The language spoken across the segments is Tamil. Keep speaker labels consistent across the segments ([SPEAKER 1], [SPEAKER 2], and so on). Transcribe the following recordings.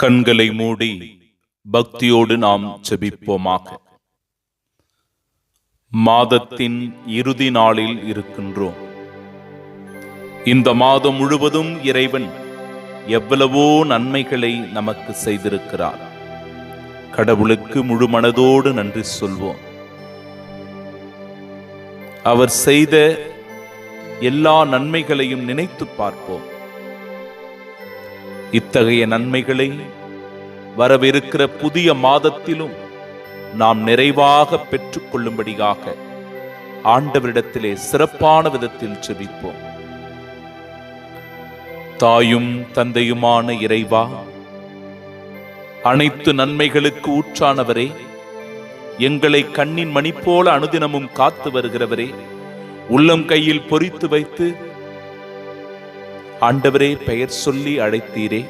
[SPEAKER 1] கண்களை மூடி பக்தியோடு நாம் செபிப்போமாக மாதத்தின் இறுதி நாளில் இருக்கின்றோம். இந்த மாதம் முழுவதும் இறைவன் எவ்வளவோ நன்மைகளை நமக்கு செய்திருக்கிறார். கடவுளுக்கு முழு மனதோடு நன்றி சொல்வோம். அவர் செய்த எல்லா நன்மைகளையும் நினைத்து பார்ப்போம். இத்தகைய நன்மைகளை வரவிருக்கிற புதிய மாதத்திலும் நாம் நிறைவாக பெற்றுக்கொள்ளும்படியாக ஆண்டவரிடத்திலே சிறப்பான விதத்தில் செபிப்போம். தாயும் தந்தையுமான இறைவா அனைத்து நன்மைகளுக்கு ஊற்றானவரே எங்களை கண்ணின் மணி போல அனுதினமும் காத்து வருகிறவரே உள்ளம் கையில் பொறித்து வைத்து ஆண்டவரே பெயர் சொல்லி அழைத்தீரே.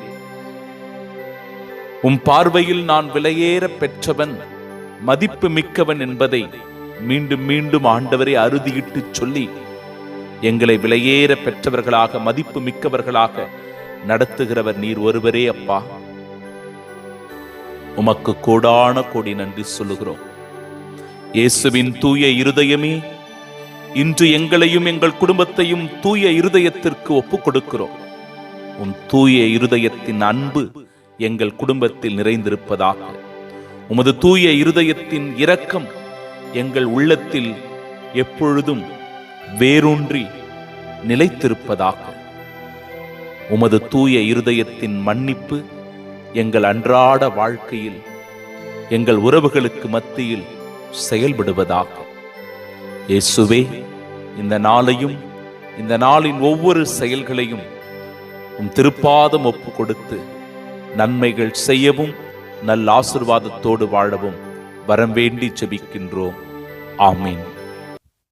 [SPEAKER 1] உம் பார்வையில் நான் விலையேற பெற்றவன் மதிப்பு மிக்கவன் என்பதை மீண்டும் மீண்டும் ஆண்டவரே அறுதியிட்டு சொல்லி எங்களை விலையேற பெற்றவர்களாக மதிப்பு மிக்கவர்களாக நடத்துகிறவர் நீர் ஒருவரே அப்பா. உமக்கு கோடான கோடி நன்றி சொல்லுகிறோம். இயேசுவின் தூய இருதயமே இன்று எங்களையும் எங்கள் குடும்பத்தையும் தூய இருதயத்திற்கு ஒப்புக் கொடுக்கிறோம் உன் தூய இருதயத்தின் அன்பு எங்கள் குடும்பத்தில் நிறைந்திருப்பதாக. உமது தூய இருதயத்தின் இரக்கம் எங்கள் உள்ளத்தில் எப்பொழுதும் வேரூன்றி நிலைத்திருப்பதாக. உமது தூய இருதயத்தின் மன்னிப்பு எங்கள் அன்றாட வாழ்க்கையில் எங்கள் உறவுகளுக்கு மத்தியில் செயல்படுவதாக. இயேசுவே இந்த நாளையும் இந்த நாளின் ஒவ்வொரு செயல்களையும் உன் திருப்பாதம் ஒப்பு கொடுத்து நன்மைகள் செய்யவும் நல்ல ஆசிர்வாதத்தோடு வாழவும் வரம் வேண்டி செபிக்கின்றோம் ஆமீன்.